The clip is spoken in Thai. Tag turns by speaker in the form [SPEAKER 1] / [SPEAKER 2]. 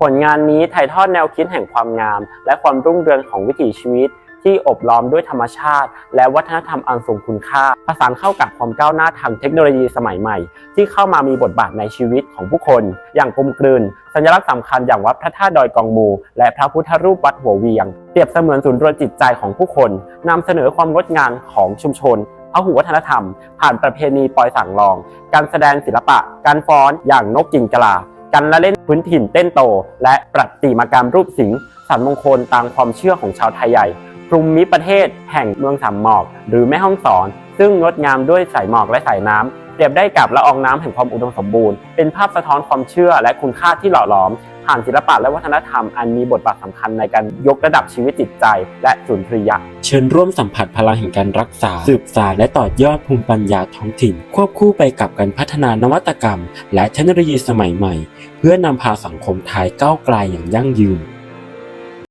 [SPEAKER 1] ผลงานนี้ถ่ายทอดแนวคิดแห่งความงาม และความรุ่งเรืองของวิถีชีวิต ที่อบล้อมด้วยธรรมชาติ และวัฒนธรรมอันทรงคุณค่าผสานเข้ากับความก้าวหน้าทางเทคโนโลยีสมัยใหม่ ที่เข้ามามีบทบาทในชีวิตของผู้คน อย่างกลมกลืน สัญลักษณ์สำคัญอย่างวัดพระธาตุดอยกองมู และพระพุทธรูปวัดหัวเวียง เปรียบเสมือนศูนย์รวมจิตใจของผู้คนนำเสนอความงดงามของชุมชนพหุวัฒนธรรม ผ่านประเพณีปล่อยสั่งลอง การแสดงศิลปะ การฟ้อนอย่างนกกิ่งกะลา การละเล่นพื้นถิ่นเต้นโต และประติมากรรมรูปสิงสันมงคลตามความเชื่อของชาวไทยใหญ่ภูมิประเทศแห่งเมืองสามหมอก หรือแม่ห้องสอน ซึ่งงดงามด้วยสายหมอกและสายน้ำเปรียบได้กับละอองน้ำแห่งความอุดมสมบูรณ์เป็นภาพสะท้อนความเชื่อและคุณค่าที่หล่อหลอม ผ่านศิลปะและวัฒนธรรมอันมีบทบาทสำคัญในการยกระดับชีวิตจิตใจ และสุนทรียะ
[SPEAKER 2] เชิญร่วมสัมผัสพลังแห่งการรักษา สืบสานและต่อยอดภูมิปัญญาท้องถิ่น ควบคู่ไปกับการพัฒนานวัตกรรม และเทคโนโลยีสมัยใหม่ เพื่อนำพาสังคมไทยก้าวไกลอย่างยั่งยืน